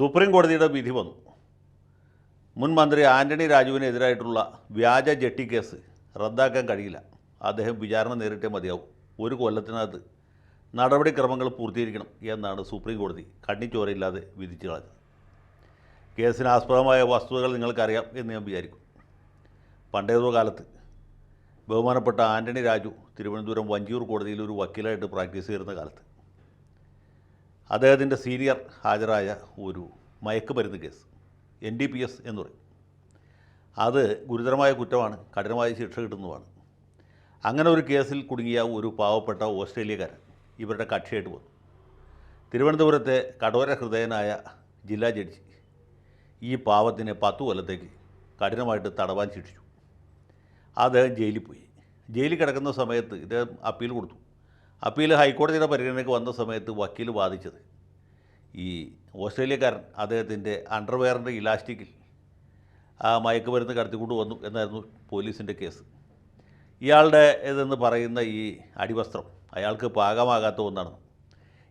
Supreme കോടതിയുടെ വിധി വന്നു. മുൻ മന്ത്രി ആന്റണി രാജുവിനെതിരായിട്ടുള്ള വ്യാജ ജെട്ടി കേസ് റദ്ദാക്കാൻ കഴിയില്ല. അദ്ദേഹം വിചാരണ നേരിട്ടേ മതിയാവും. ഒരു കൊല്ലത്തിനകത്ത് നടപടിക്രമങ്ങൾ പൂർത്തീകരിക്കണം എന്നാണ് സുപ്രീം കോടതി കണ്ണിച്ചോരയില്ലാതെ വിധിച്ചു കളഞ്ഞത്. കേസിന് ആസ്പദമായ വസ്തുതകൾ നിങ്ങൾക്കറിയാം എന്ന് ഞാൻ വിചാരിക്കും. പണ്ടേതോ കാലത്ത് ബഹുമാനപ്പെട്ട ആന്റണി രാജു തിരുവനന്തപുരം വഞ്ചിയൂർ കോടതിയിൽ ഒരു വക്കീലായിട്ട് പ്രാക്ടീസ് ചെയ്യുന്ന കാലത്ത് അദ്ദേഹത്തിന്റെ സീനിയർ ഹാജരായ ഒരു മയക്കുമരുന്ന് case N D P S എന്ന് പറയും. അത് ഗുരുതരമായ കുറ്റമാണ് കഠിനമായ ശിക്ഷ കിട്ടുന്നതുമാണ്. അങ്ങനെ ഒരു കേസിൽ കുടുങ്ങിയ ഒരു പാവപ്പെട്ട ഓസ്ട്രേലിയക്കാരൻ ഇവരുടെ കക്ഷിയായിട്ട് വന്നു. തിരുവനന്തപുരത്തെ കടോര ഹൃദയനായ ജില്ലാ ജഡ്ജി ഈ പാവത്തിനെ പത്തു കൊല്ലത്തേക്ക് കഠിനമായിട്ട് തടവാൻ ശിക്ഷിച്ചു. അദ്ദേഹം ജയിലിൽ പോയി. ജയിലിൽ കിടക്കുന്ന സമയത്ത് ഇദ്ദേഹം അപ്പീൽ കൊടുത്തു. അപ്പീൽ ഹൈക്കോടതിയുടെ പരിഗണനയ്ക്ക് വന്ന സമയത്ത് വക്കീൽ വാദിച്ചത്. ഈ ഓസ്ട്രേലിയക്കാരൻ അദ്ദേഹത്തിന്റെ അണ്ടർവെയറിന്റെ ഇലാസ്റ്റിക്കിൽ ആ മയക്കുമരുന്ന് കടത്തിക്കൊണ്ട് വന്നു എന്നായിരുന്നു പോലീസിന്റെ കേസ്. ഇയാളുടെ ഇതെന്ന് പറയുന്ന ഈ അടിവസ്ത്രം അയാൾക്ക് പാകമാകാത്ത ഒന്നാണ്.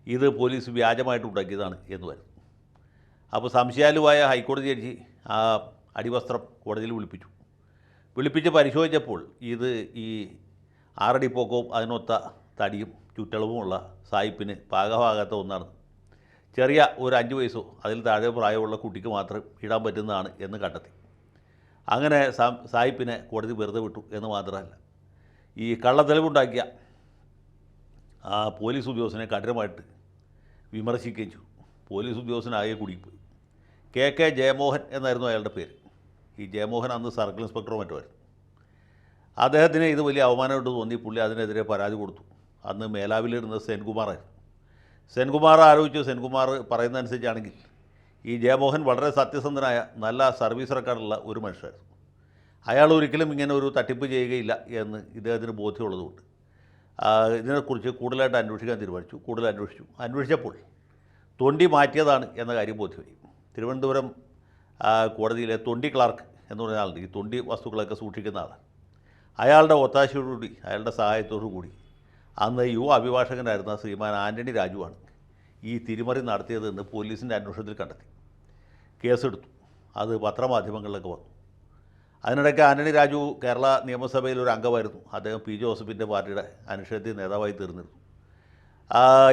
ഇത് പോലീസ് വ്യാജമായിട്ട് ഉണ്ടാക്കിയതാണ് എന്ന് വരുന്നു അപ്പോൾ സംശയാലുവായ ഹൈക്കോടതി ജഡ്ജി ആ അടിവസ്ത്രം കോടതിയിൽ വിളിപ്പിച്ചു. വിളിപ്പിച്ച് പരിശോധിച്ചപ്പോൾ ഇത് ഈ ആറടി പോക്കവും അതിനൊത്ത തടിയും ചുറ്റളവുമുള്ള സായിപ്പിന് പാകമാകാത്ത ഒന്നാണ്. ചെറിയ ഒരു അഞ്ച് വയസ്സോ അതിൽ താഴെ പ്രായമുള്ള കുട്ടിക്ക് മാത്രം ഇടാൻ പറ്റുന്നതാണ് എന്ന് കണ്ടെത്തി. അങ്ങനെ സായിപ്പിനെ കോടതി വെറുതെ വിട്ടു എന്ന് മാത്രമല്ല. ഈ കള്ളത്തെളിവുണ്ടാക്കിയ ആ പോലീസ് ഉദ്യോഗസ്ഥനെ കഠിനമായിട്ട് വിമർശിക്കുകയും ചെയ്തു. പോലീസ് ഉദ്യോഗസ്ഥനാകെ കുടുങ്ങിപ്പോയി. കെ കെ ജയമോഹൻ എന്നായിരുന്നു അയാളുടെ പേര്. ഈ ജയമോഹൻ അന്ന് സർക്കിൾ ഇൻസ്പെക്ടറോ മറ്റോ ആയിരുന്നു അദ്ദേഹത്തിന് ഇത് വലിയ അവമാനമായിട്ട് തോന്നി. പുള്ളി അതിനെതിരെ പരാതി കൊടുത്തു. അന്ന് മേലാവിലിരുന്നത് സെൻകുമാറായിരുന്നു സെൻകുമാർ ആലോചിച്ചു സെൻകുമാർ പറയുന്നതനുസരിച്ചാണെങ്കിൽ ഈ ജയമോഹൻ വളരെ സത്യസന്ധനായ നല്ല സർവീസ് റെക്കോർഡുള്ള ഒരു മനുഷ്യരായിരുന്നു അയാൾ ഒരിക്കലും ഇങ്ങനെ ഒരു തട്ടിപ്പ് ചെയ്യുകയില്ല എന്ന് ഇദ്ദേഹത്തിന് ബോധ്യമുള്ളതുകൊണ്ട്. ഇതിനെക്കുറിച്ച് കൂടുതലായിട്ട് അന്വേഷിക്കാൻ തീരുമാനിച്ചു. കൂടുതൽ അന്വേഷിച്ചു. അന്വേഷിച്ചപ്പോൾ തൊണ്ടി മാറ്റിയതാണ് എന്ന കാര്യം ബോധ്യമായി. തിരുവനന്തപുരം കോടതിയിലെ തൊണ്ടി ക്ലാർക്ക് എന്ന് പറഞ്ഞ ആളുണ്ട്. ഈ തൊണ്ടി വസ്തുക്കളൊക്കെ സൂക്ഷിക്കുന്ന ആളാണ്. അയാളുടെ ഒത്താശയോടുകൂടി അയാളുടെ സഹായത്തോടു കൂടി അന്ന് യുവ അഭിഭാഷകനായിരുന്ന ശ്രീമാൻ ആന്റണി രാജുവാണ് ഈ തിരിമറി നടത്തിയതെന്ന് പോലീസിന്റെ അന്വേഷണത്തിൽ കണ്ടെത്തി. കേസെടുത്തു. അത് പത്രമാധ്യമങ്ങളിലൊക്കെ വന്നു. അതിനിടയ്ക്ക് ആന്റണി രാജു കേരള നിയമസഭയിൽ ഒരു അംഗമായിരുന്നു. അദ്ദേഹം പി ജോസഫിന്റെ പാർട്ടിയുടെ അനുഷേധി നേതാവായി തീർന്നിരുന്നു.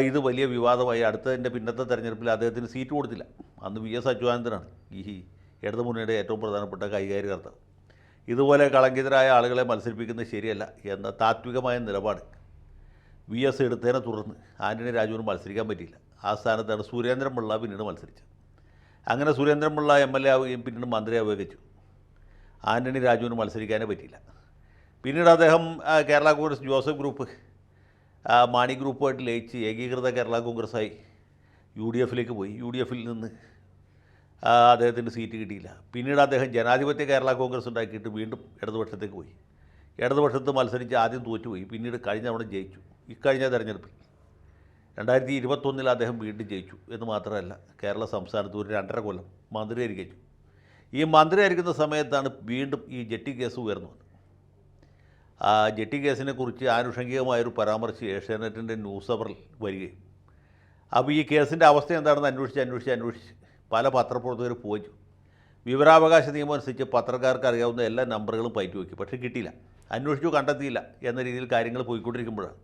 ഇത് വലിയ വിവാദമായി. അടുത്തതിന്റെ പിന്നത്തെ തെരഞ്ഞെടുപ്പിൽ അദ്ദേഹത്തിന് സീറ്റ് കൊടുത്തില്ല. അന്ന് വി എസ് അച്യുതാനന്ദനാണ് ഈ ഇടതുമുന്നണിയുടെ ഏറ്റവും പ്രധാനപ്പെട്ട കൈകാര്യകർത്താവ് ഇതുപോലെ കളങ്കിതരായ ആളുകളെ മത്സരിപ്പിക്കുന്നത് ശരിയല്ല എന്ന താത്വികമായ നിലപാട് വി എസ് എടുത്തതിനെ തുടർന്ന് ആന്റണി രാജുവിന് മത്സരിക്കാൻ പറ്റിയില്ല. ആ സ്ഥാനത്താണ് സുരേന്ദ്രൻ പിള്ള പിന്നീട് മത്സരിച്ചത്. അങ്ങനെ Surendran Pillai M L A ആവുകയും പിന്നീട് മന്ത്രിയാവുകയും ചെയ്തു. ആന്റണി രാജുവിന് മത്സരിക്കാനേ പറ്റിയില്ല. പിന്നീട് അദ്ദേഹം കേരള കോൺഗ്രസ് ജോസഫ് ഗ്രൂപ്പ് മാണി ഗ്രൂപ്പുമായിട്ട് ലയിച്ച് ഏകീകൃത കേരള കോൺഗ്രസ്സായി യു ഡി എഫിലേക്ക് പോയി. യു ഡി എഫിൽ നിന്ന് അദ്ദേഹത്തിന് സീറ്റ് കിട്ടിയില്ല. പിന്നീട് അദ്ദേഹം ജനാധിപത്യ കേരള കോൺഗ്രസ് ഉണ്ടാക്കിയിട്ട് വീണ്ടും ഇടതുപക്ഷത്തേക്ക് പോയി. ഇടതുപക്ഷത്ത് മത്സരിച്ച് ആദ്യം തോറ്റുപോയി പിന്നീട് കഴിഞ്ഞ തവണ ജയിച്ചു. ഇക്കഴിഞ്ഞ തെരഞ്ഞെടുപ്പിൽ രണ്ടായിരത്തി ഇരുപത്തൊന്നിൽ അദ്ദേഹം വീണ്ടും ജയിച്ചു എന്ന് മാത്രമല്ല കേരള സംസ്ഥാനത്ത് ഒരു രണ്ടര കൊല്ലം മന്ത്രിയായിരിക്കും ഈ മന്ത്രിയായിരിക്കുന്ന സമയത്താണ് വീണ്ടും ഈ ജെട്ടി കേസ് ഉയർന്നു വന്നത്. ആ ജെട്ടി കേസിനെ കുറിച്ച് ആനുഷംഗികമായൊരു പരാമർശം ഏഷ്യാനെറ്റിന്റെ ന്യൂസ് അവറിൽ വരികയും അപ്പോൾ ഈ കേസിന്റെ അവസ്ഥ എന്താണെന്ന് അന്വേഷിച്ച് അന്വേഷിച്ച് അന്വേഷിച്ച് പല പത്രപ്രവർത്തകർ പോയി. വിവരാവകാശ നിയമം അനുസരിച്ച് പത്രക്കാർക്ക് അറിയാവുന്ന എല്ലാ നമ്പറുകളും പയറ്റി വയ്ക്കും പക്ഷേ കിട്ടിയില്ല. അന്വേഷിച്ചു കണ്ടെത്തിയില്ല എന്ന രീതിയിൽ കാര്യങ്ങൾ പോയിക്കൊണ്ടിരിക്കുമ്പോഴാണ്.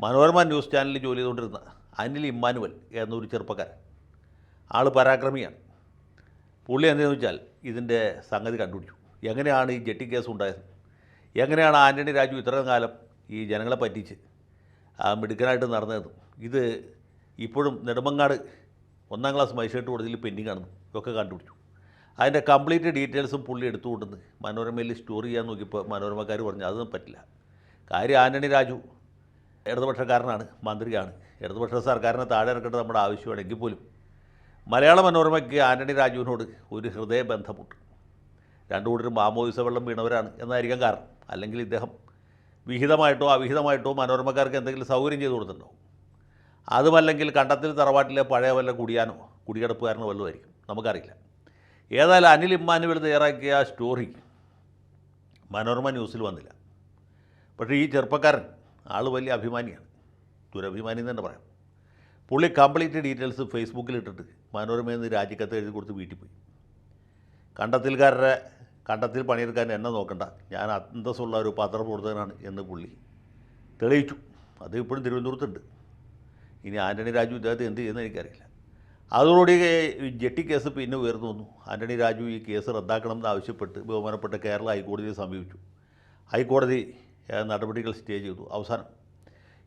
മനോരമ ന്യൂസ് ചാനലിൽ ജോലി ചെയ്തുകൊണ്ടിരുന്ന അനിൽ ഇമ്മാനുവൽ എന്നൊരു ചെറുപ്പക്കാരൻ. ആൾ പരാക്രമിയാണ്. പുള്ളി എന്താണെന്ന് വെച്ചാൽ ഇതിന്റെ സംഗതി കണ്ടുപിടിച്ചു. എങ്ങനെയാണ് ഈ ജെട്ടി കേസ് ഉണ്ടായത്? എങ്ങനെയാണ് ആന്റണി രാജു ഇത്രയും കാലം ഈ ജനങ്ങളെ പറ്റിച്ച് മിടുക്കനായിട്ട് നടന്നത്? ഇത് ഇപ്പോഴും നെടുമങ്ങാട് ഒന്നാം ക്ലാസ് മജിസ്ട്രേറ്റ് കോടതിയിൽ പെൻഡിങ് ആണെന്നും ഒക്കെ കണ്ടുപിടിച്ചു. അതിന്റെ കംപ്ലീറ്റ് ഡീറ്റെയിൽസും പുള്ളി എടുത്തു എടുത്തുകൊണ്ടെന്ന് മനോരമയിൽ സ്റ്റോറി ചെയ്യാൻ നോക്കിയപ്പോൾ മനോരമക്കാർ പറഞ്ഞു അതൊന്നും പറ്റില്ല. കാര്യം ആന്റണി രാജു ഇടതുപക്ഷക്കാരനാണ് മന്ത്രിയാണ്. ഇടതുപക്ഷ സർക്കാരിനെ താഴെ ഇറക്കേണ്ടത് നമ്മുടെ ആവശ്യമാണ് എങ്കിൽ പോലും. മലയാള മനോരമയ്ക്ക് ആന്റണി രാജുവിനോട് ഒരു ഹൃദയബന്ധമുണ്ട്. രണ്ടു കൂട്ടരും മാമോദിസ വെള്ളം വീണവരാണ് എന്നായിരിക്കാം കാരണം. അല്ലെങ്കിൽ ഇദ്ദേഹം വിഹിതമായിട്ടോ അവിഹിതമായിട്ടോ മനോരമക്കാർക്ക് എന്തെങ്കിലും സൗകര്യം ചെയ്തു കൊടുത്തിട്ടുണ്ടാവും അതുമല്ലെങ്കിൽ കണ്ടത്തിൽ തറവാട്ടിലെ പഴയ വല്ല കുടിയാനോ കുടികിടപ്പുകാരനോ വല്ലതായിരിക്കും നമുക്കറിയില്ല. ഏതായാലും അനിൽ ഇമ്മാനുവൽ തയ്യാറാക്കിയ ആ സ്റ്റോറി മനോരമ ന്യൂസിൽ വന്നില്ല. പക്ഷേ ഈ ചെറുപ്പക്കാരൻ ആൾ വലിയ അഭിമാനിയാണ്. ദുരഭിമാനി എന്ന് തന്നെ പറയാം. പുള്ളി കംപ്ലീറ്റ് ഡീറ്റെയിൽസ് ഫേസ്ബുക്കിൽ ഇട്ടിട്ട് മനോരമയിൽ നിന്ന് രാജിക്കത്ത് എഴുതി കൊടുത്ത് വീട്ടിൽ പോയി. കണ്ടത്തിൽക്കാരുടെ കണ്ടത്തിൽ പണിയെടുക്കാൻ എന്നെ നോക്കണ്ട. ഞാൻ അന്തസ്സുള്ള ഒരു പത്രപ്രവർത്തകനാണ് എന്ന് പുള്ളി തെളിയിച്ചു. അത് ഇപ്പോഴും തിരുവനന്തപുരത്തുണ്ട്. ഇനി ആന്റണി രാജു ഇദ്ദേഹത്തെ എന്ത് ചെയ്യുന്നത് എനിക്കറിയില്ല. അതോടുകൂടി ജെട്ടി കേസ് പിന്നെ ഉയർന്നു വന്നു. ആന്റണി രാജു ഈ കേസ് റദ്ദാക്കണം എന്ന് ആവശ്യപ്പെട്ട് ബഹുമാനപ്പെട്ട കേരള ഹൈക്കോടതിയെ സമീപിച്ചു. ഹൈക്കോടതി നടപടികൾ സ്റ്റേ ചെയ്തു. അവസാനം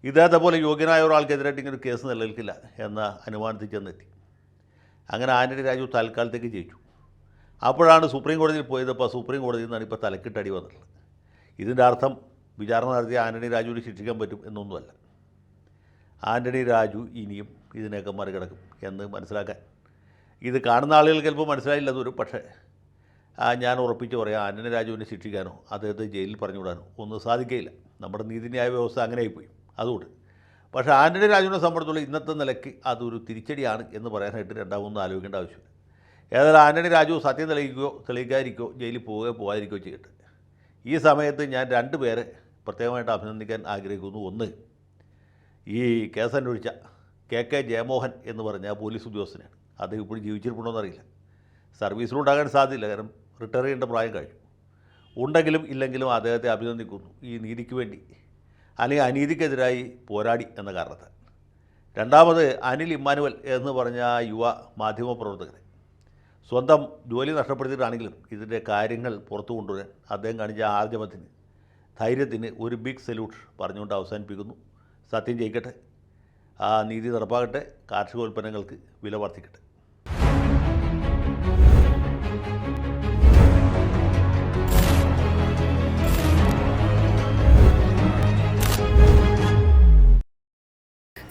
ഇദ്ദേഹത്തെ പോലെ യോഗ്യനായ ഒരാൾക്കെതിരായിട്ട് ഇങ്ങനെ കേസ് നിലനിൽക്കില്ല എന്ന അനുമാനത്തിൽ ചെന്നെത്തി. അങ്ങനെ ആന്റണി രാജു തൽക്കാലത്തേക്ക് ജയിച്ചു. അപ്പോഴാണ് സുപ്രീം കോടതിയിൽ പോയത്. അപ്പോൾ സുപ്രീം കോടതിയിൽ നിന്നാണ് ഇപ്പോൾ തലക്കിട്ടടി വന്നിട്ടുള്ളത് ഇതിന്റെ അർത്ഥം വിചാരണ നടത്തിയ ആന്റണി രാജുവിനെ ശിക്ഷിക്കാൻ പറ്റും എന്നൊന്നുമല്ല. ആന്റണി രാജു ഇനിയും ഇതിനെയൊക്കെ മറികടക്കും എന്ന് മനസ്സിലാക്കാൻ. ഇത് കാണുന്ന ആളുകൾക്ക് ചിലപ്പോൾ മനസ്സിലായില്ല അതൊരു പക്ഷേ ഞാൻ ഉറപ്പിച്ച് പറയാം ആന്റണി രാജുവിനെ ശിക്ഷിക്കാനോ അദ്ദേഹത്തെ ജയിലിൽ പറഞ്ഞു വിടാനോ ഒന്നും സാധിക്കുകയില്ല നമ്മുടെ നീതിന്യായ വ്യവസ്ഥ അങ്ങനെ ആയിപ്പോയി അതുകൊണ്ട്. പക്ഷേ ആന്റണി രാജുവിനെ സംബന്ധിച്ചുള്ള ഇന്നത്തെ നിലയ്ക്ക് അതൊരു തിരിച്ചടിയാണ് എന്ന് പറയാനായിട്ട് രണ്ടാമൊന്നും ആലോചിക്കേണ്ട ആവശ്യമില്ല. ഏതായാലും ആന്റണി രാജു സത്യം തെളിയിക്കുകയോ തെളിയിക്കാതിരിക്കുകയോ ജയിലിൽ പോവുകയോ പോകാതിരിക്കുകയോ ചെയ്യട്ടെ. ഈ സമയത്ത് ഞാൻ രണ്ട് പേരെ പ്രത്യേകമായിട്ട് അഭിനന്ദിക്കാൻ ആഗ്രഹിക്കുന്നു. ഒന്ന് ഈ കേസന്വേഷിച്ച കെ കെ ജയമോഹൻ എന്ന് പറഞ്ഞ പോലീസ് ഉദ്യോഗസ്ഥനാണ്. അദ്ദേഹം ഇപ്പോഴും ജീവിച്ചിരിപ്പുണ്ടോ അറിയില്ല സർവീസിലുണ്ടാകാൻ സാധ്യതയില്ല കാരണം റിട്ടയർ ചെയ്യേണ്ട പ്രായം കഴിഞ്ഞു. ഉണ്ടെങ്കിലും ഇല്ലെങ്കിലും അദ്ദേഹത്തെ അഭിനന്ദിക്കുന്നു. ഈ നീതിക്ക് വേണ്ടി അല്ലെങ്കിൽ അനീതിക്കെതിരായി പോരാടി എന്ന കാരണത്താൽ. രണ്ടാമത് അനിൽ ഇമ്മാനുവൽ എന്ന് പറഞ്ഞ യുവ മാധ്യമ പ്രവർത്തകർ സ്വന്തം ജോലി നഷ്ടപ്പെടുത്തിയിട്ടാണെങ്കിലും ഇതിന്റെ കാര്യങ്ങൾ പുറത്തു കൊണ്ടുവരാൻ അദ്ദേഹം കാണിച്ച ആർജവത്തിന് ധൈര്യത്തിന് ഒരു ബിഗ് സല്യൂട്ട് പറഞ്ഞുകൊണ്ട് അവസാനിപ്പിക്കുന്നു. സത്യം ജയിക്കട്ടെ. ആ നീതി നടപ്പാകട്ടെ. കാർഷികോൽപ്പന്നങ്ങൾക്ക് വില വർദ്ധിക്കട്ടെ.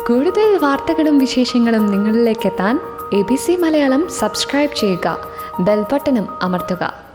കൂടുതൽ വാർത്തകളും വിശേഷങ്ങളും നിങ്ങളിലേക്ക് എത്താൻ A B C Malayalam subscribe ചെയ്യുക. ബെൽബട്ടനും അമർത്തുക.